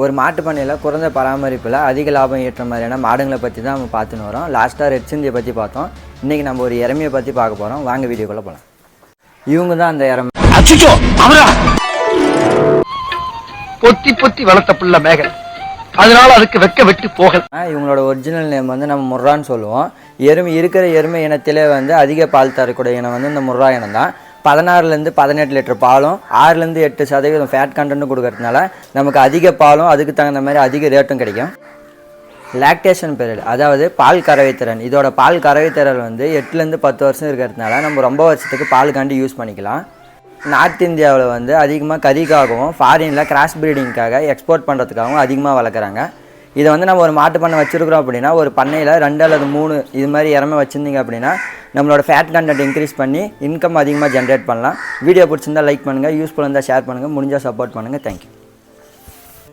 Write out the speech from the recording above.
ஒரு மாட்டு பண்ணையில் குறைந்த பராமரிப்பில் அதிக லாபம் ஈட்டுற மாதிரியான மாடுங்களை பற்றி தான் நம்ம பார்த்துன்னு வரோம். லாஸ்ட்டாக ரெட் சிந்தியை பற்றி பார்த்தோம். இன்றைக்கி நம்ம ஒரு இறமையை பற்றி பார்க்க போகிறோம் வாங்க வீடியோக்குள்ளே போகலாம் இவங்க தான் அந்த இறமை அச்சுச்சோ அவரா? பொத்தி பொத்தி வளர்த்த புள்ள மேகன். அதனால அதுக்கு வெக்க வெட்டு போகல். இவங்களோட ஒரிஜினல் நேம் வந்து நம்ம முர்ரான்னு சொல்லுவோம். எருமை இருக்கிற எருமை இனத்திலே வந்து அதிக பால் தரக்கூடிய இனம் வந்து இந்த முர்ரா இனம் தான் பதினாறுலேருந்து பதினெட்டு லிட்டர் பாலும் ஆறுலேருந்து எட்டு சதவீதம் ஃபேட் கண்டென்ட்டும் கொடுக்கறதுனால நமக்கு அதிக பாலும் அதுக்கு தகுந்த மாதிரி அதிக ரேட்டும் கிடைக்கும். லாக்டேஷன் பீரியட் அதாவது பால் கறவைத்திறன் இதோட பால் கறவைத்திறன் வந்து எட்டுலேருந்து பத்து வருஷம் இருக்கிறதுனால நம்ம ரொம்ப வருஷத்துக்கு பால் காண்டி யூஸ் பண்ணிக்கலாம். நார்த் இந்தியாவில் வந்து அதிகமாக கறிக்காகவும் ஃபாரினில் கிராஸ் ப்ரீடிங்காக எக்ஸ்போர்ட் பண்ணுறதுக்காகவும் அதிகமாக வளர்க்குறாங்க. இதை வந்து நம்ம ஒரு மாட்டு பண்ணை வச்சுருக்குறோம் அப்படின்னா ஒரு பண்ணையில் ரெண்டு அல்லது மூணு இது மாதிரி இறமை வச்சுருந்தீங்க அப்படின்னா நம்மளோட ஃபேட் கண்டென்ட் இன்க்ரீஸ் பண்ணி இன்கம் அதிகமாக ஜென்ரேட் பண்ணலாம். வீடியோ பிடிச்சிருந்தா லைக் பண்ணுங்கள் யூஸ்ஃபுல்லாக இருந்தால் ஷேர் பண்ணுங்கள் முடிஞ்சால் சப்போர்ட் பண்ணுங்கள் தேங்க்யூ